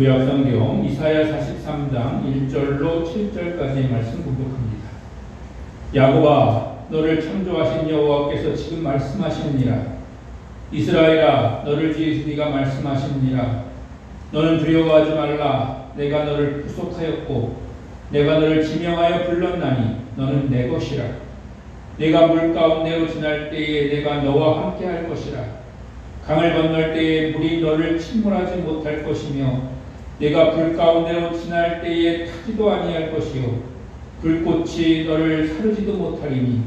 구약성경 이사야 43장 1절로 7절까지의 말씀 공독합니다. 야곱아 너를 창조하신 여호와께서 지금 말씀하시느니라. 이스라엘아 너를 지으시니가 말씀하시느니라. 너는 두려워하지 말라. 내가 너를 구속하였고 내가 너를 지명하여 불렀나니 너는 내 것이라. 내가 물 가운데로 지날 때에 내가 너와 함께 할 것이라. 강을 건널 때에 물이 너를 침몰하지 못할 것이며 내가 불 가운데로 지날 때에 타지도 아니할 것이요. 불꽃이 너를 사르지도 못하리니.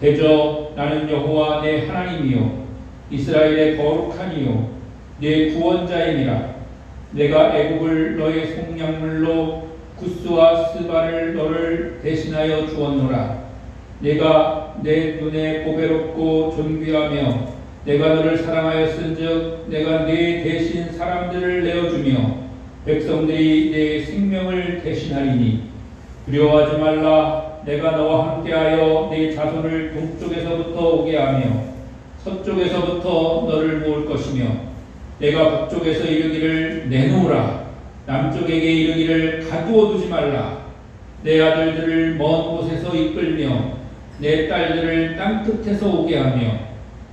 대저 나는 여호와 내 하나님이요. 이스라엘의 거룩하니요. 내 구원자이니라. 내가 애굽을 너의 속량물로 구스와 스바를 너를 대신하여 주었노라. 내가 내 눈에 보배롭고 존귀하며 내가 너를 사랑하였은즉 내가 네 대신 사람들을 내어주며 백성들이 내 생명을 대신하리니 두려워하지 말라. 내가 너와 함께하여 네 자손을 동쪽에서부터 오게 하며 서쪽에서부터 너를 모을 것이며 내가 북쪽에서 이르기를 내놓으라. 남쪽에게 이르기를 가두어 두지 말라. 내 아들들을 먼 곳에서 이끌며 내 딸들을 땅 끝에서 오게 하며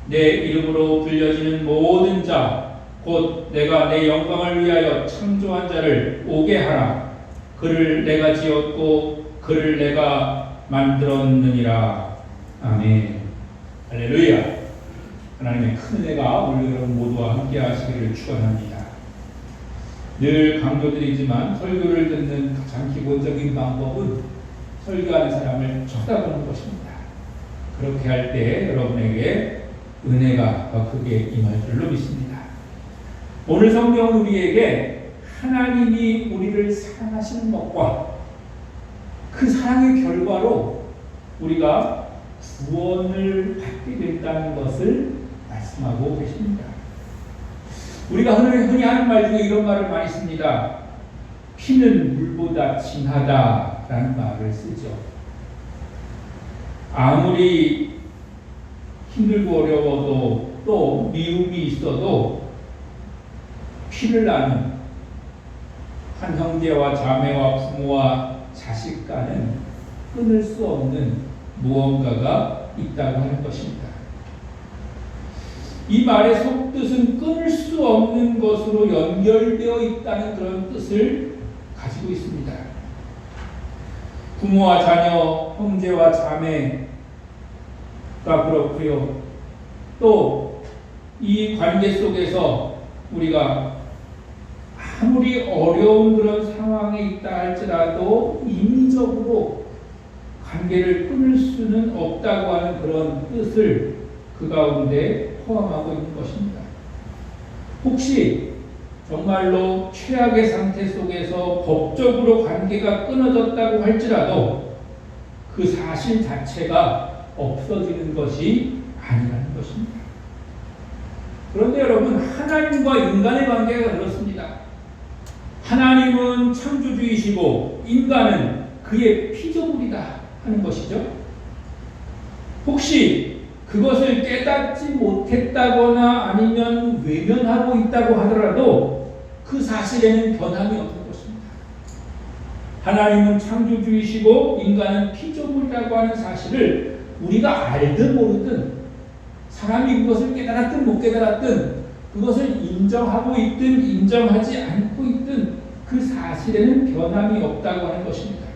내 이름으로 불려지는 모든 자 곧 내가 내 영광을 위하여 창조한 자를 오게 하라. 그를 내가 지었고 그를 내가 만들었느니라. 아멘. 할렐루야. 하나님의 큰 은혜가 우리 여러분 모두와 함께 하시기를 축원합니다. 늘 강조드리지만 설교를 듣는 가장 기본적인 방법은 설교하는 사람을 쳐다보는 것입니다. 그렇게 할 때 여러분에게 은혜가 더 크게 임할 줄로 믿습니다 오늘 성경은 우리에게 하나님이 우리를 사랑하시는 것과 그 사랑의 결과로 우리가 구원을 받게 된다는 것을 말씀하고 계십니다. 우리가 흔히 하는 말 중에 이런 말을 많이 씁니다. 피는 물보다 진하다라는 말을 쓰죠. 아무리 힘들고 어려워도 또 미움이 있어도 피를 나는 한 형제와 자매와 부모와 자식 간은 끊을 수 없는 무언가가 있다고 하는 것입니다. 이 말의 속뜻은 끊을 수 없는 것으로 연결되어 있다는 그런 뜻을 가지고 있습니다. 부모와 자녀, 형제와 자매가 그렇고요. 또 이 관계 속에서 우리가 아무리 어려운 그런 상황에 있다 할지라도 인위적으로 관계를 끊을 수는 없다고 하는 그런 뜻을 그 가운데 포함하고 있는 것입니다. 혹시 정말로 최악의 상태 속에서 법적으로 관계가 끊어졌다고 할지라도 그 사실 자체가 없어지는 것이 아니라는 것입니다. 그런데 여러분, 하나님과 인간의 관계가 그렇습니다. 하나님은 창조주이시고 인간은 그의 피조물이다 하는 것이죠. 혹시 그것을 깨닫지 못했다거나 아니면 외면하고 있다고 하더라도 그 사실에는 변함이 없는 것입니다. 하나님은 창조주이시고 인간은 피조물이라고 하는 사실을 우리가 알든 모르든 사람이 그것을 깨달았든 못 깨달았든 그것을 인정하고 있든 인정하지 않고 있든 그 사실에는 변함이 없다고 하는 것입니다.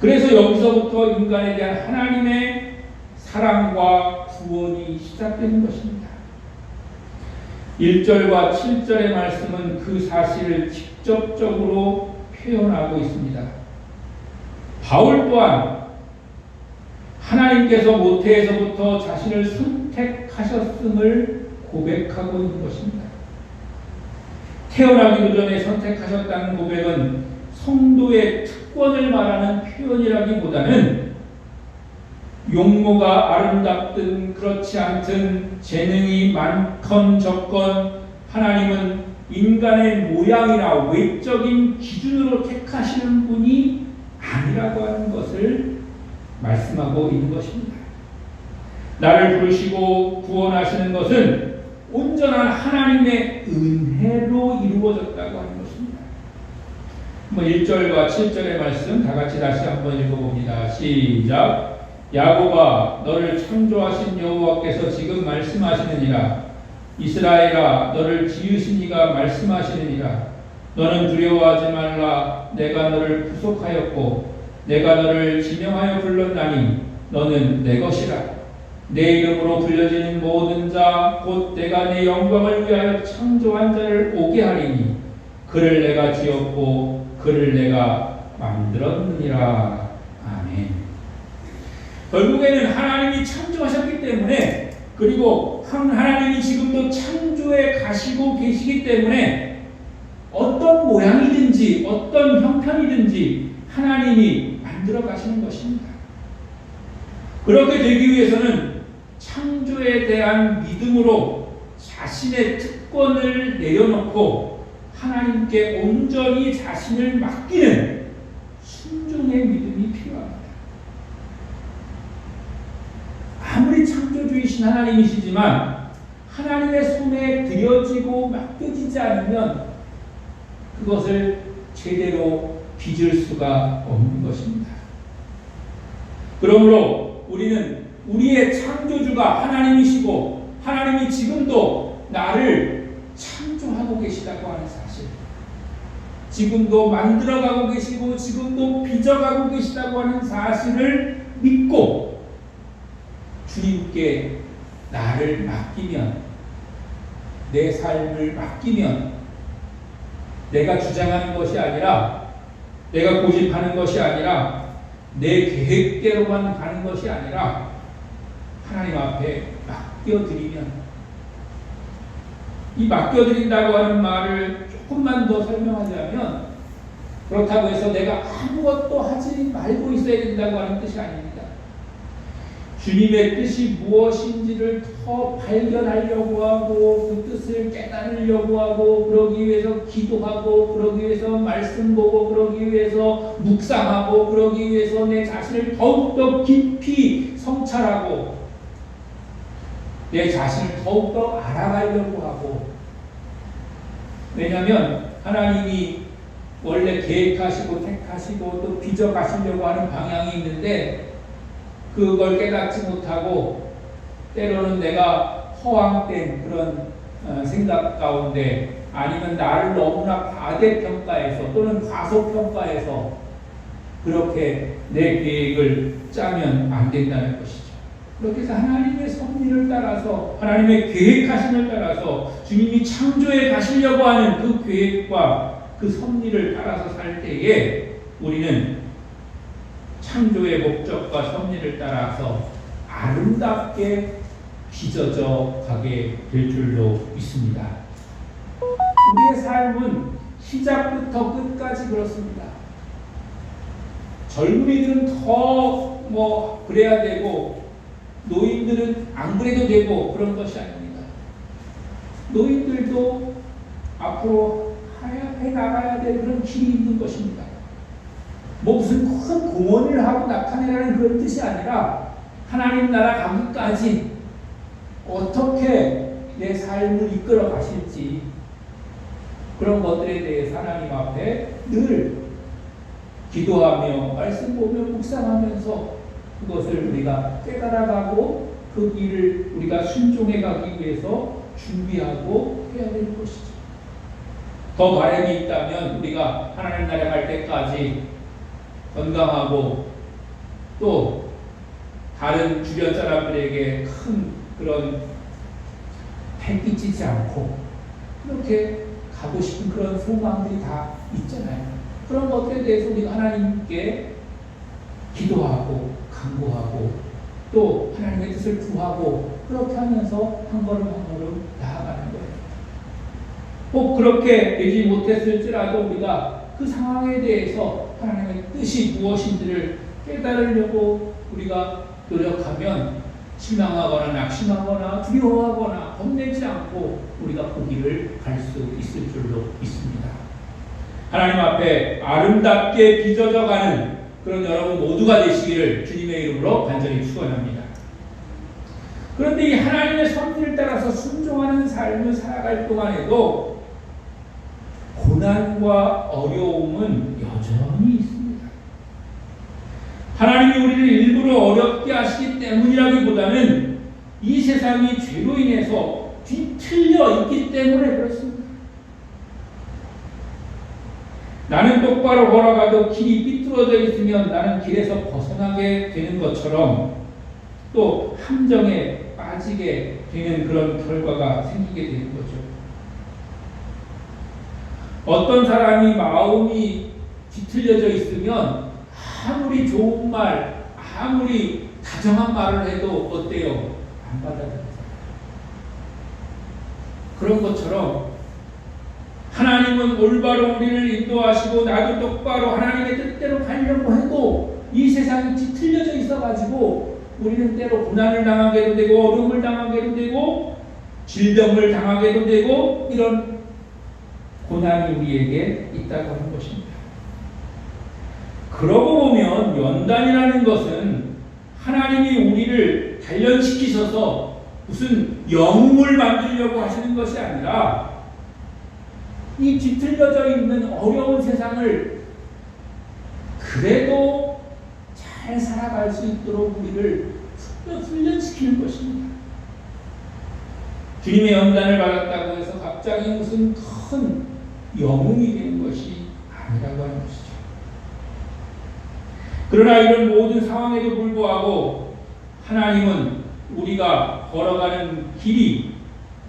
그래서 여기서부터 인간에 대한 하나님의 사랑과 구원이 시작되는 것입니다. 1절과 7절의 말씀은 그 사실을 직접적으로 표현하고 있습니다. 바울 또한 하나님께서 모태에서부터 자신을 선택하셨음을 고백하고 있는 것입니다. 태어나기도 전에 선택하셨다는 고백은 성도의 특권을 말하는 표현이라기보다는 용모가 아름답든 그렇지 않든 재능이 많건 적건 하나님은 인간의 모양이나 외적인 기준으로 택하시는 분이 아니라고 하는 것을 말씀하고 있는 것입니다. 나를 부르시고 구원하시는 것은 온전한 하나님의 은혜로 이루어졌다고 하는 것입니다. 뭐 1절과 7절의 말씀 다 같이 다시 한번 읽어봅니다. 시작. 야곱아 너를 창조하신 여호와께서 지금 말씀하시느니라 이스라엘아 너를 지으신 이가 말씀하시느니라 너는 두려워하지 말라 내가 너를 구속하였고 내가 너를 지명하여 불렀나니 너는 내 것이라 내 이름으로 불려지는 모든 자 곧 내가 내 영광을 위하여 창조한 자를 오게 하리니 그를 내가 지었고 그를 내가 만들었느니라 아멘 결국에는 하나님이 창조하셨기 때문에 그리고 하나님이 지금도 창조에 가시고 계시기 때문에 어떤 모양이든지 어떤 형편이든지 하나님이 만들어 가시는 것입니다. 그렇게 되기 위해서는 창조에 대한 믿음으로 자신의 특권을 내려놓고 하나님께 온전히 자신을 맡기는 순종의 믿음이 필요합니다. 아무리 창조주이신 하나님이시지만 하나님의 손에 드려지고 맡겨지지 않으면 그것을 제대로 빚을 수가 없는 것입니다. 그러므로 우리는 우리의 창조주가 하나님이시고 하나님이 지금도 나를 창조하고 계시다고 하는 사실. 지금도 만들어가고 계시고 지금도 빚어가고 계시다고 하는 사실을 믿고 주님께 나를 맡기면 내 삶을 맡기면 내가 주장하는 것이 아니라 내가 고집하는 것이 아니라 내 계획대로만 가는 것이 아니라 하나님 앞에 맡겨드리면 이 맡겨드린다고 하는 말을 조금만 더 설명하자면 그렇다고 해서 내가 아무것도 하지 말고 있어야 된다고 하는 뜻이 아닙니다. 주님의 뜻이 무엇인지를 더 발견하려고 하고 그 뜻을 깨달으려고 하고 그러기 위해서 기도하고 그러기 위해서 말씀 보고 그러기 위해서 묵상하고 그러기 위해서 내 자신을 더욱더 깊이 성찰하고 내 자신을 더욱더 알아가려고 하고 왜냐하면 하나님이 원래 계획하시고 택하시고 또 빚어가시려고 하는 방향이 있는데 그걸 깨닫지 못하고 때로는 내가 허황된 그런 어, 생각 가운데 아니면 나를 너무나 과대평가해서 또는 과소평가해서 그렇게 내 계획을 짜면 안 된다는 것이죠. 그렇게 해서 하나님의 섭리를 따라서 하나님의 계획하심을 따라서 주님이 창조해 가시려고 하는 그 계획과 그 섭리를 따라서 살 때에 우리는 창조의 목적과 섭리를 따라서 아름답게 빚어져 가게 될 줄로 믿습니다. 우리의 삶은 시작부터 끝까지 그렇습니다. 젊은이들은 더 뭐 그래야 되고 노인들은 안 그래도 되고 그런 것이 아닙니다. 노인들도 앞으로 해 나가야 될 그런 길이 있는 것입니다. 뭐 무슨 큰 공헌을 하고 나타내라는 그런 뜻이 아니라 하나님 나라 가기까지 어떻게 내 삶을 이끌어 가실지 그런 것들에 대해서 하나님 앞에 늘 기도하며 말씀 보며 묵상하면서 그것을 우리가 깨달아가고 그 길을 우리가 순종해 가기 위해서 준비하고 해야 될 것이죠. 더 바람이 있다면 우리가 하나님 나라 갈 때까지 건강하고 또 다른 주변 사람들에게 큰 그런 패끼치지 않고 그렇게 가고 싶은 그런 소망들이 다 있잖아요. 그런 것들에 대해서 우리가 하나님께 기도하고 간구하고 또 하나님의 뜻을 구하고 그렇게 하면서 한 걸음 한 걸음 나아가는 거예요. 꼭 그렇게 되지 못했을지라도 우리가 그 상황에 대해서 하나님의 뜻이 무엇인지를 깨달으려고 우리가 노력하면 실망하거나 낙심하거나 두려워하거나 겁내지 않고 우리가 그 길을 갈수 있을 줄로 믿습니다. 하나님 앞에 아름답게 빚어져 가는 그런 여러분 모두가 되시기를 주님의 이름으로 간절히 축원합니다. 그런데 이 하나님의 섭리를 따라서 순종하는 삶 삶을 살아갈 동안에도 고난과 어려움은 여전히 있습니다. 하나님이 우리를 일부러 어렵게 하시기 때문이라기보다는 이 세상이 죄로 인해서 뒤틀려 있기 때문에 그렇습니다. 나는 똑바로 걸어가도 길이 삐뚤어져 있으면 나는 길에서 벗어나게 되는 것처럼 또 함정에 빠지게 되는 그런 결과가 생기게 되는 거죠. 어떤 사람이 마음이 뒤틀려져 있으면 아무리 좋은 말, 아무리 다정한 말을 해도 어때요? 안 받아들여요. 그런 것처럼 하나님은 올바로 우리를 인도하시고 나도 똑바로 하나님의 뜻 대로 가려고 해도 이 세상이 뒤틀려져 있어가지고 우리는 때로 고난을 당하게도 되고 어려움을 당하게도 되고 질병을 당하게도 되고 이런 고난이 우리에게 있다고 하는 것입니다. 그러고 보면 연단이라는 것은 하나님이 우리를 단련시키셔서 무슨 영웅을 만들려고 하시는 것이 아니라 이 뒤틀려져 있는 어려운 세상을 그래도 잘 살아갈 수 있도록 우리를 훈련시키는 것입니다. 주님의 연단을 받았다고 해서 갑자기 무슨 큰 영웅이 되는 것이 아니라고 하는 것이죠. 그러나 이런 모든 상황에도 불구하고 하나님은 우리가 걸어가는 길이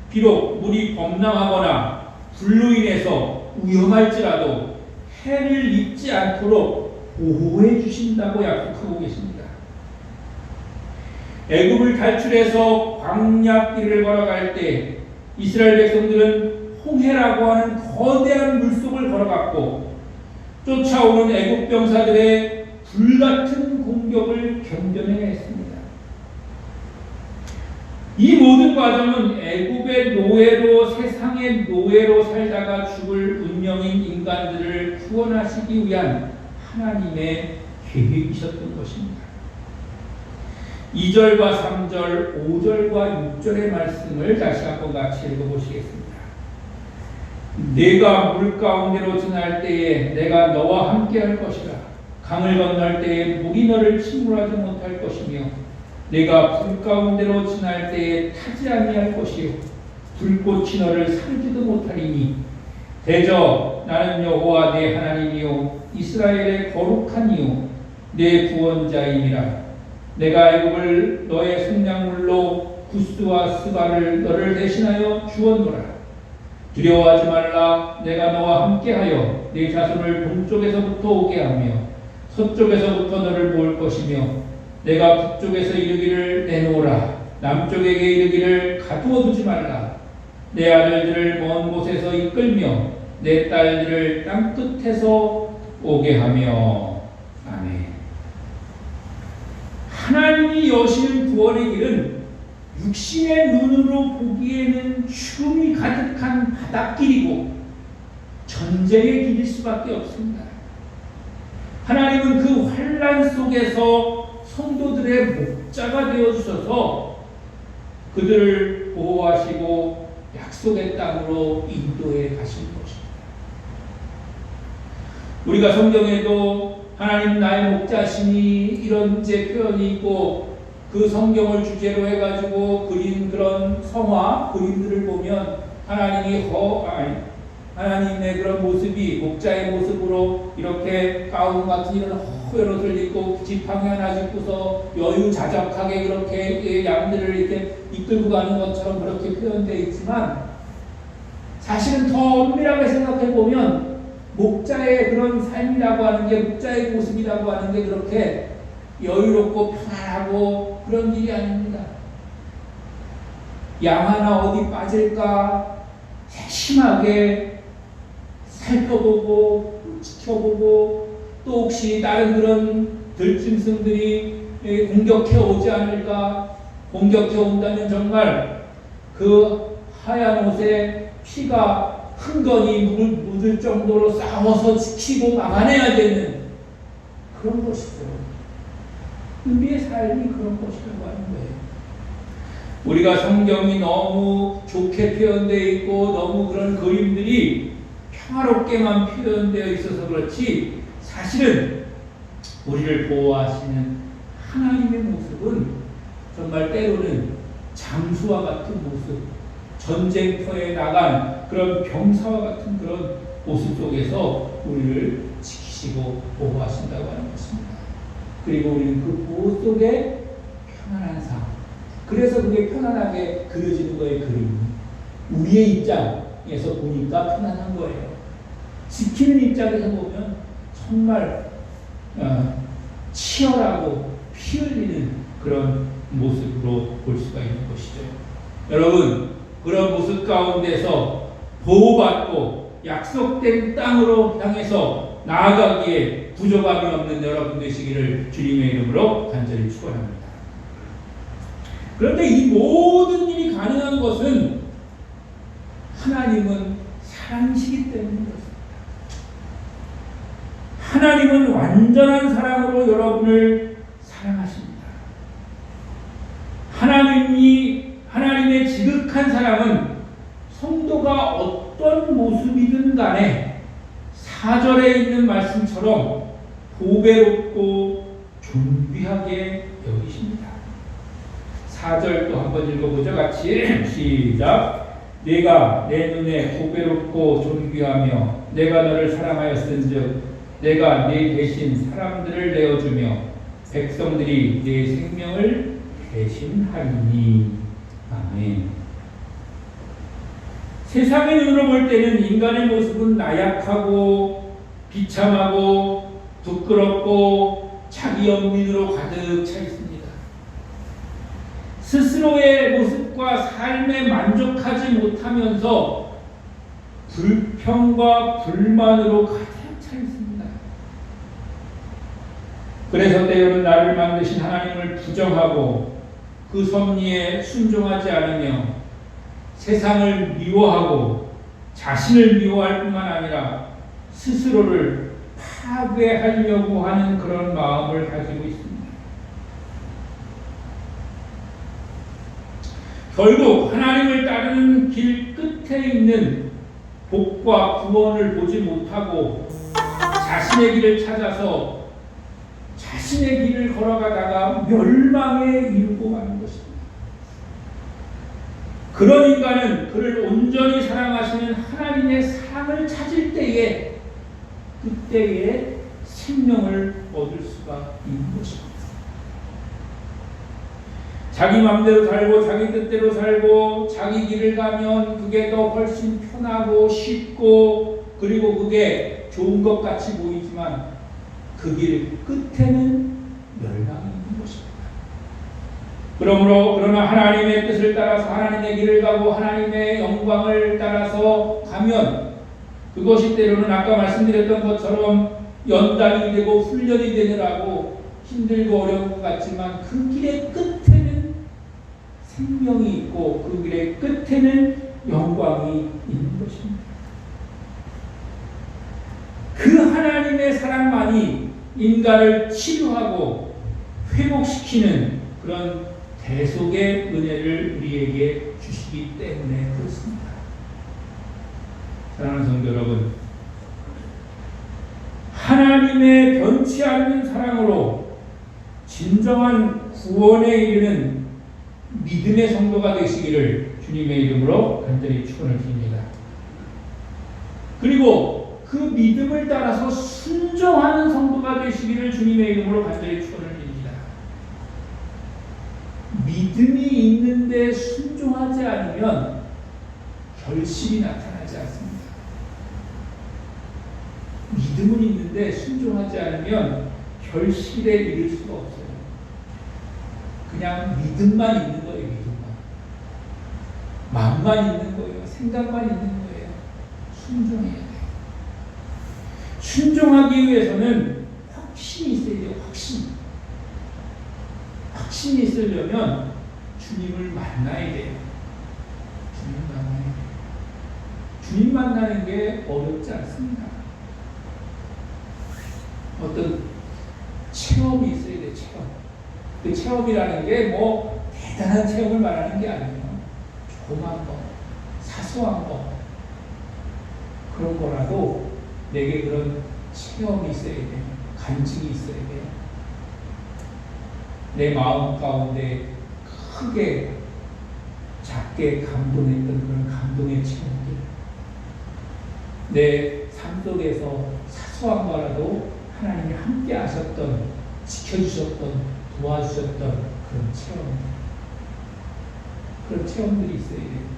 비록 물이 범람하거나 불로 인해서 위험할지라도 해를 입지 않도록 보호해 주신다고 약속하고 계십니다. 애굽을 탈출해서 광야 길을 걸어갈 때 이스라엘 백성들은 홍해라고 하는 거대한 물속을 걸어갔고 쫓아오는 애굽 병사들의 불같은 공격을 견뎌내했습니다. 이 모든 과정은 애굽의 노예로 세상의 노예로 살다가 죽을 운명인 인간들을 구원하시기 위한 하나님의 계획이셨던 것입니다. 2절과 3절, 5절과 6절의 말씀을 다시 한번 같이 읽어보시겠습니다. 내가 물 가운데로 지날 때에 내가 너와 함께 할 것이라. 강을 건널 때에 물이 너를 침몰하지 못할 것이며 내가 불 가운데로 지날 때에 타지 아니할 것이요 불꽃이 너를 살지도 못하리니 대저 나는 여호와 내 하나님이요 이스라엘의 거룩한 이요 내 구원자이니라. 내가 애굽을 너의 속량물로 구스와 스바를 너를 대신하여 주었노라. 두려워하지 말라. 내가 너와 함께하여 네 자손을 동쪽에서부터 오게 하며 서쪽에서부터 너를 모을 것이며 내가 북쪽에서 이르기를 내놓으라. 남쪽에게 이르기를 가두어 두지 말라. 내 아들들을 먼 곳에서 이끌며 내 딸들을 땅 끝에서 오게 하며 아멘 하나님이 여시는 구원의 길은 육신의 눈으로 보기에는 춤이 가득한 바닷길이고 전쟁의 길일 수밖에 없습니다. 하나님은 그 환란 속에서 성도들의 목자가 되어 주셔서 그들을 보호하시고 약속의 땅으로 인도해 가신 것입니다. 우리가 성경에도 하나님 나의 목자시니 이런 이제 표현이 있고 그 성경을 주제로 해가지고 그린 그런 성화 그림들을 보면 하나님이 허 아니 하나님의 그런 모습이 목자의 모습으로 이렇게 가운 같은 이런 허연 옷을 입고 지팡이 하나 짚고서 여유자적하게 그렇게 양들을 이렇게 이끌고 가는 것처럼 그렇게 표현되어 있지만 사실은 더 엄밀하게 생각해 보면 목자의 그런 삶이라고 하는 게 목자의 모습이라고 하는 게 그렇게 여유롭고 편안하고 그런 일이 아닙니다. 양 하나 어디 빠질까 세심하게 살펴보고 지켜보고 또 혹시 다른 그런 들짐승들이 공격해 오지 않을까 공격해 온다면 정말 그 하얀 옷에 피가 흥건히 묻을 정도로 싸워서 지키고 막아내야 되는 그런 것이죠. 우리의 삶이 그런 것이라고 하는 거예요. 우리가 성경이 너무 좋게 표현되어 있고 너무 그런 그림들이 평화롭게만 표현되어 있어서 그렇지 사실은 우리를 보호하시는 하나님의 모습은 정말 때로는 장수와 같은 모습, 전쟁터에 나간 그런 병사와 같은 그런 모습 속에서 우리를 지키시고 보호하신다고 하는 것입니다. 그리고 우리는 그 보호 속에 편안한 삶. 그래서 그게 편안하게 그려지는 거예요, 그림. 우리의 입장에서 보니까 편안한 거예요. 지키는 입장에서 보면 정말 어, 치열하고 피 흘리는 그런 모습으로 볼 수가 있는 것이죠. 여러분, 그런 모습 가운데서 보호받고 약속된 땅으로 향해서 나아가기에 부족함이 없는 여러분 되시기를 주님의 이름으로 간절히 축원합니다. 그런데 이 모든 일이 가능한 것은 하나님은 사랑이시기 때문입니다. 하나님은 완전한 사랑으로 여러분을 사랑하십니다. 하나님이 하나님의 지극한 사랑은 성도가 어떤 모습이든 간에 있는 말씀처럼 보배롭고 존귀하게 여기십니다. 사절 또 한번 읽어보죠. 같이 시작. 내가 내 눈에 보배롭고 존귀하며 내가 너를 사랑하였은즉 내가 네 대신 사람들을 내어주며 백성들이 네 생명을 대신하리니 아멘. 세상의 눈으로 볼 때는 인간의 모습은 나약하고 비참하고 부끄럽고 자기 연민으로 가득 차 있습니다. 스스로의 모습과 삶에 만족하지 못하면서 불평과 불만으로 가득 차 있습니다. 그래서 때로는 나를 만드신 하나님을 부정하고 그 섭리에 순종하지 않으며 세상을 미워하고 자신을 미워할 뿐만 아니라 스스로를 파괴하려고 하는 그런 마음을 가지고 있습니다. 결국 하나님을 따르는 길 끝에 있는 복과 구원을 보지 못하고 자신의 길을 찾아서 자신의 길을 걸어가다가 멸망에 이르고 가는 것입니다. 그런 인간은 그를 온전히 사랑하시는 하나님의 사랑을 찾을 때에 그때에 생명을 얻을 수가 있는 것입니다. 자기 마음대로 살고 자기 뜻대로 살고 자기 길을 가면 그게 더 훨씬 편하고 쉽고 그리고 그게 좋은 것 같이 보이지만 그 길 끝에는 멸망이 있는 것입니다. 그러므로 그러나 하나님의 뜻을 따라서 하나님의 길을 가고 하나님의 영광을 따라서 가면 그것이 때로는 아까 말씀드렸던 것처럼 연단이 되고 훈련이 되느라고 힘들고 어려운 것 같지만 그 길의 끝에는 생명이 있고 그 길의 끝에는 영광이 있는 것입니다. 그 하나님의 사랑만이 인간을 치유하고 회복시키는 그런 대속의 은혜를 우리에게 주시기 때문에 그렇습니다. 사랑하는 성도 여러분, 하나님의 변치 않는 사랑으로 진정한 구원에 이르는 믿음의 성도가 되시기를 주님의 이름으로 간절히 축원을 드립니다. 그리고 그 믿음을 따라서 순종하는 성도가 되시기를 주님의 이름으로 간절히 축원을 드립니다. 믿음이 있는데 순종하지 않으면 결실이 나타나지 않습니다. 믿음은 있는데 순종하지 않으면 결실에 이를 수가 없어요. 그냥 믿음만 있는 거예요, 믿음만. 마음만 있는 거예요, 생각만 있는 거예요. 순종해야 돼요. 순종하기 위해서는 확신이 있어야 돼요, 확신. 확신이 있으려면 주님을 만나야 돼요. 주님 만나야 돼요. 주님 만나는 게 어렵지 않습니다. 어떤 체험이 있어야 돼, 체험. 그 체험이라는 게 뭐 대단한 체험을 말하는 게 아니에요. 조그만 거, 사소한 거 그런 거라도 내게 그런 체험이 있어야 돼요. 간증이 있어야 돼요. 내 마음 가운데 크게 작게 감동했던 그런 감동의 체험들 내 삶 속에서 사소한 거라도 하나님이 함께 하셨던 지켜주셨던 도와주셨던 그런 체험들 그런 체험들이 있어야 돼요.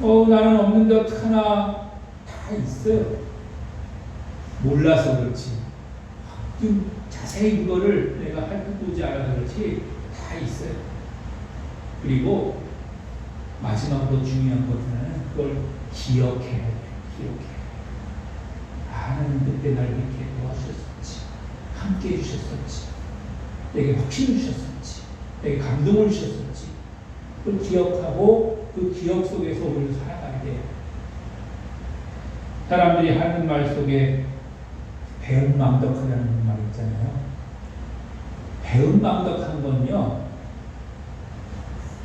어, 나는 없는데 어떡하나 다 있어요. 몰라서 그렇지. 좀 자세히 그거를 내가 살펴보지 않아서 그렇지 다 있어요. 그리고 마지막으로 중요한 것은 그걸 기억해야 돼. 기억해. 그때 날 이렇게 도와주셨었지. 함께 해주셨었지. 내게 확신을 주셨었지. 내게 감동을 주셨었지. 그걸 기억하고 그 기억 속에서 우리를 살아가야 돼요. 사람들이 하는 말 속에 배은망덕하다는 말 있잖아요. 배은망덕한 건요.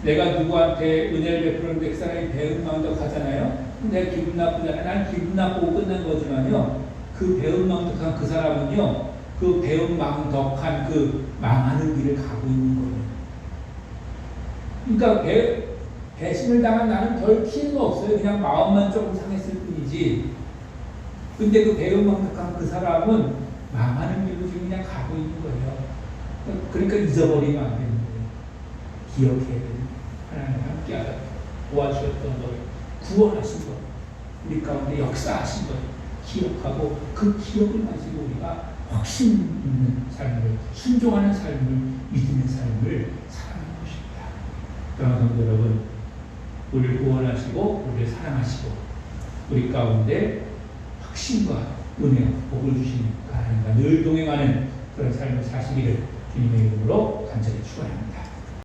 내가 누구한테 은혜를 베푸는데 그 사람이 배은망덕하잖아요. 내가 기분 나쁘잖아요. 난 기분 나쁘고 끝난 거지만요. 그 배은망덕한 그 사람은요. 그 배은망덕한 그 망하는 길을 가고 있는 거예요. 그러니까 배, 배신을 당한 나는 별 피해가 없어요. 그냥 마음만 조금 상했을 뿐이지. 근데 그 배은망덕한 그 사람은 망하는 길로 지금 그냥 가고 있는 거예요. 그러니까 잊어버리면 안 되는 거예요. 기억해야 되는 하나님 함께 하다 도와주셨던 걸 구원하신 것 우리 가운데 역사하신 것 기억하고 그 기억을 가지고 우리가 확신 있는 삶을 순종하는 삶을 믿음의 삶을 살아가는 것입니다. 그러나 여러분 우리를 구원하시고 우리를 사랑하시고 우리 가운데 확신과 은혜와 복을 주시는 그 하나님과 늘 동행하는 그런 삶을 사시기를 주님의 이름으로 간절히 축원합니다.